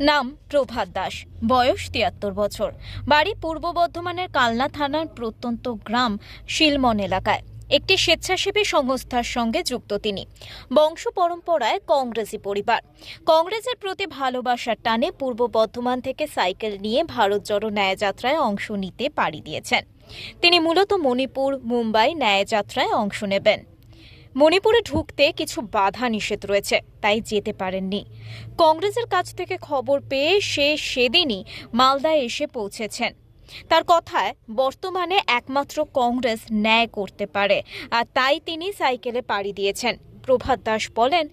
নাম প্রভাত দাস, বয়স তিয়াত্তর বছর। বাড়ি পূর্ব বর্ধমানের কালনা থানার প্রত্যন্ত গ্রাম শিলমন এলাকায়। একটি স্বেচ্ছাসেবী সংস্থার সঙ্গে যুক্ত তিনি। বংশ পরম্পরায় কংগ্রেসি পরিবার। কংগ্রেসের প্রতি ভালোবাসার টানে পূর্ব বর্ধমান থেকে সাইকেল নিয়ে ভারত জড়ো ন্যায়যাত্রায় অংশ নিতে পাড়ি দিয়েছেন। তিনি মূলত মণিপুর, মুম্বাই ন্যায়যাত্রায় অংশ নেবেন। মণিপুরে ঢুকতে কিছু বাধা নিষেধ রয়েছে, তাই যেতে পারেননি। কংগ্রেসের কাছ থেকে খবর পেয়ে সে সেদিনই মালদায় এসে পৌঁছেছেন। তার কথায়, বর্তমানে একমাত্র কংগ্রেস ন্যায় করতে পারে, আর তাই তিনি সাইকেলে পাড়ি দিয়েছেন। প্রভাত দাস বলেন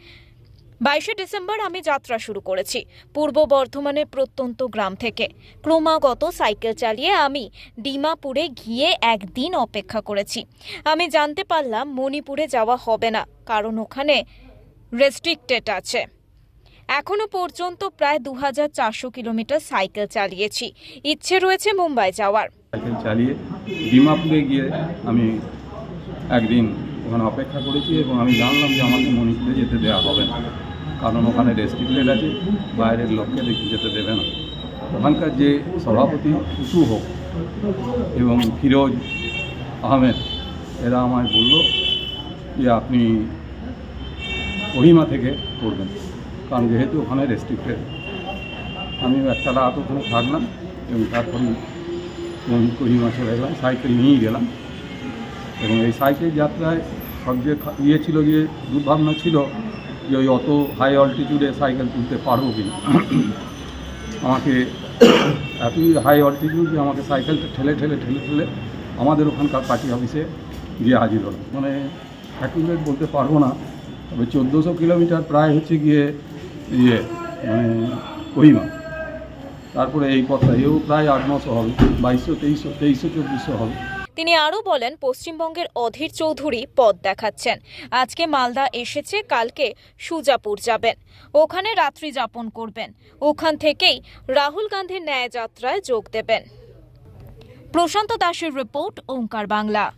বাইশে ডিসেম্বর আমি যাত্রা শুরু করেছি, পূর্ব বর্ধমানের প্রত্যন্ত গ্রাম থেকে। ক্রমাগত সাইকেল চালিয়ে আমি ডিমাপুরে গিয়ে একদিন অপেক্ষা করেছি। আমি জানতে পারলাম মণিপুরে যাওয়া হবে না, কারণ ওখানে রেস্ট্রিক্টেড আছে। এখনও পর্যন্ত প্রায় দু কিলোমিটার সাইকেল চালিয়েছি। ইচ্ছে রয়েছে মুম্বাই যাওয়ার। সাইকেল চালিয়ে ডিমাপুরে গিয়ে আমি একদিন ওখানে অপেক্ষা করেছি এবং আমি জানলাম যে আমাকে মণিপুরে যেতে দেওয়া হবে না। কারণ ওখানে রেস্ট্রিক্টেড আছে, বাইরের লোককে দেখি যেতে দেবে না। ওখানকার যে সভাপতি উটু হোক এবং ফিরোজ আহমেদ, এরা আমায় বলল যে আপনি কহিমা থেকে করবেন, কারণ যেহেতু ওখানে রেস্ট্রিক্টেড আমি একটা রাত ওখানে থাকলাম এবং তারপরে কহিমা চলে গেলাম সাইকেল নিয়েই গেলাম। এবং এই সাইকেল যাত্রায় সবচেয়ে ইয়ে ছিল যে দুর্ভাবনা ছিল যে ওই অত হাই অল্টিটিউডে সাইকেল তুলতে পারব কি না? আমাকে এতই হাই অল্টিটিউড যে আমাকে সাইকেলটা ঠেলে ঠেলে ঠেলে ঠেলে আমাদের ওখানকার পার্টি অফিসে গিয়ে হাজির হলো মানে অ্যাকুরেট বলতে পারব না, তবে চোদ্দোশো কিলোমিটার প্রায় হচ্ছে গিয়ে ইয়ে মানে কহিমা তারপরে এই পথটা এও প্রায় আট, নশো হবে, বাইশশো, তেইশশো তেইশশো, চব্বিশশো হবে। তিনি আরও বলেন, পশ্চিমবঙ্গের অধীর চৌধুরী পদ দেখাচ্ছেন। আজকে মালদা এসেছে, কালকে সুজাপুর যাবেন। ওখানে রাত্রি যাপন করবেন। ওখান থেকেই রাহুল গান্ধীর ন্যায়যাত্রায় যোগ দেবেন। প্রশান্ত দাসের রিপোর্ট, ওঙ্কার বাংলা।